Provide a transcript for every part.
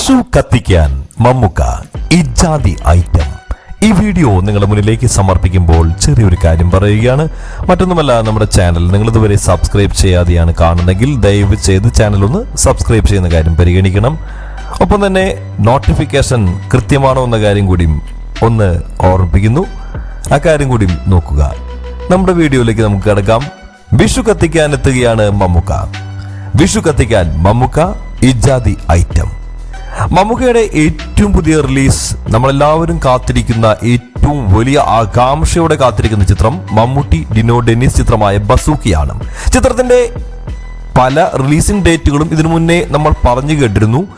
വിഷു കത്തിക്കാൻ മമ്മുക്ക ഇജാതി ഐറ്റം ഈ വീഡിയോ നിങ്ങളുടെ മുന്നിലേക്ക് സമർപ്പിക്കുമ്പോൾ ചെറിയൊരു കാര്യം പറയുകയാണ്. മറ്റൊന്നുമല്ല നമ്മുടെ ചാനൽ നിങ്ങൾ ഇതുവരെ സബ്സ്ക്രൈബ് ചെയ്യാതെയാണ് കാണുന്നെങ്കിൽ ദയവ് ചെയ്ത് ചാനൽ ഒന്ന് സബ്സ്ക്രൈബ് ചെയ്യുന്ന കാര്യം പരിഗണിക്കണം. ഒപ്പം തന്നെ നോട്ടിഫിക്കേഷൻ കൃത്യമാണോ എന്ന കാര്യം കൂടിയും ഒന്ന് ഓർമ്മിപ്പിക്കുന്നു. ആ കാര്യം കൂടിയും നോക്കുക. നമ്മുടെ വീഡിയോയിലേക്ക് നമുക്ക് കിടക്കാം. വിഷു കത്തിക്കാൻ എത്തുകയാണ് മമ്മുക്ക. വിഷു കത്തിക്കാൻ മമ്മുക്ക ഇജാതി ഐറ്റം മമ്മൂക്കയുടെ ഏറ്റവും പുതിയ റിലീസ് നമ്മളെല്ലാവരും കാത്തിരിക്കുന്ന ഏറ്റവും വലിയ ആകാംക്ഷയോടെ കാത്തിരിക്കുന്ന ചിത്രം മമ്മൂട്ടി ഡിനോ ഡെന്നിസ് ചിത്രമായ ബസൂക്കിയാണ്. ചിത്രത്തിന്റെ പല റിലീസിംഗ് ഡേറ്റുകളും ഇതിനു മുന്നേ നമ്മൾ പറഞ്ഞു കേട്ടിരുന്നു.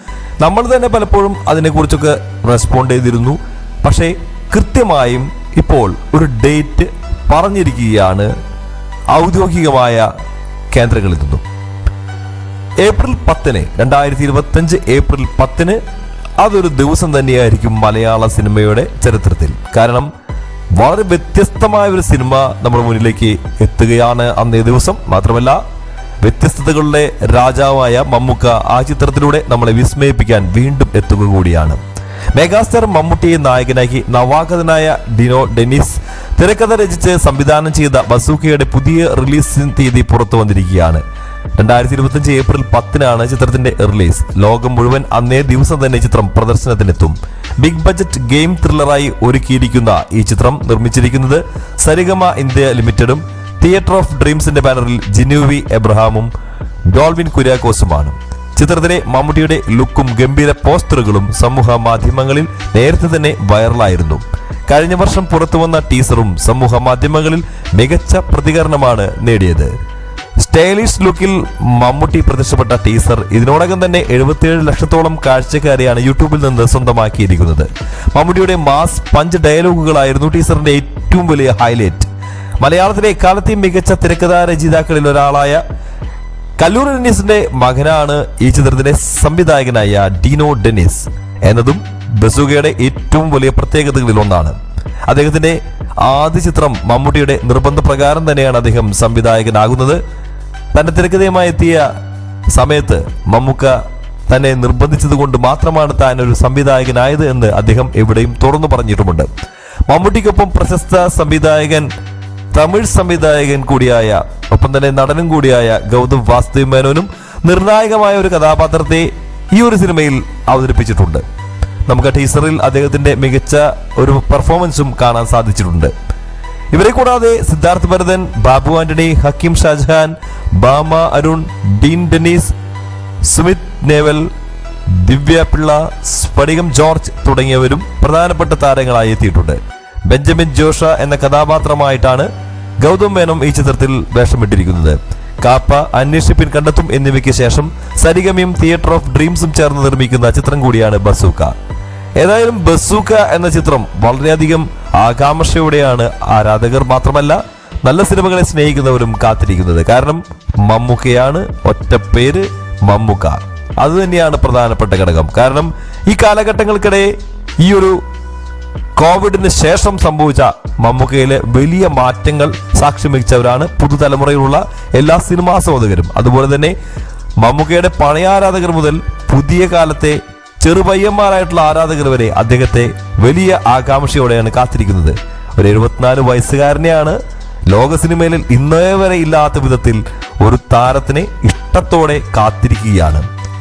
നമ്മൾ തന്നെ പലപ്പോഴും അതിനെക്കുറിച്ചൊക്കെ റെസ്പോണ്ട് ചെയ്തിരുന്നു. പക്ഷേ കൃത്യമായും ഇപ്പോൾ ഒരു ഡേറ്റ് പറഞ്ഞിരിക്കുകയാണ് ഔദ്യോഗികമായ കേന്ദ്രങ്ങളിൽ നിന്നും. ഏപ്രിൽ പത്തിന് രണ്ടായിരത്തി ഇരുപത്തഞ്ച് ഏപ്രിൽ പത്തിന് അതൊരു ദിവസം തന്നെയായിരിക്കും മലയാള സിനിമയുടെ ചരിത്രത്തിൽ. കാരണം വളരെ വ്യത്യസ്തമായ ഒരു സിനിമ നമ്മുടെ മുന്നിലേക്ക് എത്തുകയാണ് അന്നേ ദിവസം. മാത്രമല്ല വ്യത്യസ്തതകളുടെ രാജാവായ മമ്മൂക്ക ആ ചിത്രത്തിലൂടെ നമ്മളെ വിസ്മയിപ്പിക്കാൻ വീണ്ടും എത്തുക കൂടിയാണ്. മെഗാസ്റ്റർ മമ്മൂട്ടിയെ നായകനാക്കി നവാഗതനായ ഡിനോ ഡെനിസ് തിരക്കഥ രചിച്ച് സംവിധാനം ചെയ്ത ബസൂക്കയുടെ പുതിയ റിലീസ് തീയതി പുറത്തു വന്നിരിക്കുകയാണ്. രണ്ടായിരത്തി ഇരുപത്തിയഞ്ച് ഏപ്രിൽ പത്തിനാണ് ചിത്രത്തിന്റെ റിലീസ്. ലോകം മുഴുവൻ അന്നേ ദിവസം തന്നെ ചിത്രം പ്രദർശനത്തിനെത്തും. ബിഗ് ബജറ്റ് ഗെയിം ത്രില്ലറായി ഒരുക്കിയിരിക്കുന്ന ഈ ചിത്രം നിർമ്മിച്ചിരിക്കുന്നത് സരിഗമ ഇന്ത്യ ലിമിറ്റഡും തിയേറ്റർ ഓഫ് ഡ്രീംസിന്റെ ബാനറിൽ ജിനുവി എബ്രഹാമും ഡോൾവിൻ കുര്യാക്കോസുമാണ്. ചിത്രത്തിലെ മമ്മൂട്ടിയുടെ ലുക്കും ഗംഭീര പോസ്റ്ററുകളും സമൂഹ മാധ്യമങ്ങളിൽ നേരത്തെ തന്നെ വൈറലായിരുന്നു. കഴിഞ്ഞ വർഷം പുറത്തുവന്ന ടീസറും സമൂഹ മാധ്യമങ്ങളിൽ മികച്ച പ്രതികരണമാണ് നേടിയത്. സ്റ്റൈലിഷ് ലുക്കിൽ മമ്മൂട്ടി പ്രത്യക്ഷപ്പെട്ട ടീസർ. ഇതിനോടകം തന്നെ എഴുപത്തിയേഴ് ലക്ഷത്തോളം കാഴ്ചക്കാരെയാണ് യൂട്യൂബിൽ നിന്ന് സ്വന്തമാക്കിയിരിക്കുന്നത്. മമ്മൂട്ടിയുടെ മാസ് പഞ്ച് ഡയലോഗുകളായിരുന്നു ടീസറിന്റെ ഏറ്റവും വലിയ ഹൈലൈറ്റ്. മലയാളത്തിലെ എക്കാലത്തെയും മികച്ച തിരക്കഥാ രചയിതാക്കളിൽ ഒരാളായ കല്ലൂർ ഡെന്നീസിന്റെ മകനാണ് ഈ ചിത്രത്തിലെ സംവിധായകനായ ഡീനോ ഡെന്നിസ് എന്നതും ബസുകയുടെ ഏറ്റവും വലിയ പ്രത്യേകതകളിൽ ഒന്നാണ്. അദ്ദേഹത്തിന്റെ ആദ്യ ചിത്രം മമ്മൂട്ടിയുടെ നിർബന്ധ പ്രകാരം തന്നെയാണ് അദ്ദേഹം സംവിധായകനാകുന്നത്. തന്റെ തിരക്കഥയുമായി എത്തിയ സമയത്ത് മമ്മൂക്ക തന്നെ നിർബന്ധിച്ചത് കൊണ്ട് മാത്രമാണ് താൻ ഒരു സംവിധായകനായത് എന്ന് അദ്ദേഹം എവിടെയും തുറന്നു പറഞ്ഞിട്ടുമുണ്ട്. മമ്മൂട്ടിക്കൊപ്പം പ്രശസ്ത സംവിധായകൻ തമിഴ് സംവിധായകൻ കൂടിയായ ഒപ്പം തന്നെ നടനും കൂടിയായ ഗൗതം വാസുദേവ് മേനോനും നിർണായകമായ ഒരു കഥാപാത്രത്തെ ഈ ഒരു സിനിമയിൽ അവതരിപ്പിച്ചിട്ടുണ്ട്. നമുക്ക് ടീസറിൽ അദ്ദേഹത്തിന്റെ മികച്ച ഒരു പെർഫോമൻസും കാണാൻ സാധിച്ചിട്ടുണ്ട്. ഇവരെ കൂടാതെ സിദ്ധാർത്ഥ് ഭരതൻ ബാബു ആന്റണി ഹക്കിം ഷാജഹാൻ ബാമ അരുൺ ഡീൻ ഡെനീസ് സുമിത് നേവൽ ദിവ്യ പിള്ള സ്ഫടികം ജോർജ് തുടങ്ങിയവരും പ്രധാനപ്പെട്ട താരങ്ങളായി എത്തിയിട്ടുണ്ട്. ബെഞ്ചമിൻ ജോഷ എന്ന കഥാപാത്രമായിട്ടാണ് ഗൗതം മേനോൻ ഈ ചിത്രത്തിൽ വേഷമിട്ടിരിക്കുന്നത്. കാപ്പ അന്വേഷിപ്പിൻ കണ്ടെത്തും എന്നിവയ്ക്ക് ശേഷം സരിഗമയും തിയേറ്റർ ഓഫ് ഡ്രീംസും ചേർന്ന് നിർമ്മിക്കുന്ന ചിത്രം കൂടിയാണ് ബസൂക്ക. ഏതായാലും ബസൂക്ക എന്ന ചിത്രം വളരെയധികം ആകാംക്ഷയോടെയാണ് ആരാധകർ മാത്രമല്ല നല്ല സിനിമകളെ സ്നേഹിക്കുന്നവരും കാത്തിരിക്കുന്നത്. കാരണം മമ്മൂക്കയാണ് ഒറ്റ പേര് മമ്മൂക്ക. അത് തന്നെയാണ് പ്രധാനപ്പെട്ട ഘടകം. കാരണം ഈ കാലഘട്ടങ്ങൾക്കിടെ ഈ ഒരു കോവിഡിന് ശേഷം സംഭവിച്ച മമ്മൂക്കയിലെ വലിയ മാറ്റങ്ങൾ സാക്ഷ്യം വഹിച്ചവരാണ് പുതുതലമുറയിലുള്ള എല്ലാ സിനിമാസ്വാദകരും അതുപോലെ തന്നെ മമ്മൂക്കയുടെ പണയാരാധകർ മുതൽ പുതിയ കാലത്തെ ചെറുപയ്യന്മാരായിട്ടുള്ള ആരാധകർ വരെ അദ്ദേഹത്തെ വലിയ ആകാംക്ഷയോടെയാണ് കാത്തിരിക്കുന്നത്. ഒരു എഴുപത്തിനാല് വയസ്സുകാരനെയാണ് ലോക സിനിമയിൽ ഇന്നേ വരെ ഇല്ലാത്ത വിധത്തിൽ ഒരു താരത്തിനെ ഇഷ്ടത്തോടെ കാത്തിരിക്കുകയാണ്.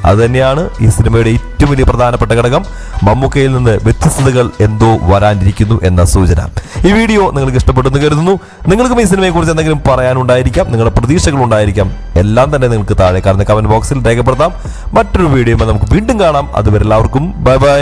അതുതന്നെയാണ് ഈ സിനിമയുടെ ഏറ്റവും വലിയ പ്രധാനപ്പെട്ട ഘടകം. മമ്മൂക്കയിൽ നിന്ന് വ്യത്യസ്തതകൾ എന്തോ വരാനിരിക്കുന്നു എന്ന സൂചന. ഈ വീഡിയോ നിങ്ങൾക്ക് ഇഷ്ടപ്പെട്ടെന്ന് കരുതുന്നു. നിങ്ങൾക്കും ഈ സിനിമയെ കുറിച്ച് എന്തെങ്കിലും പറയാനുണ്ടായിരിക്കാം നിങ്ങളുടെ പ്രതീക്ഷകൾ ഉണ്ടായിരിക്കാം. എല്ലാം തന്നെ നിങ്ങൾക്ക് താഴെ കാണുന്ന കമന്റ് ബോക്സിൽ രേഖപ്പെടുത്താം. മറ്റൊരു വീഡിയോ നമുക്ക് വീണ്ടും കാണാം. അതുവരെ എല്ലാവർക്കും ബൈ ബൈ.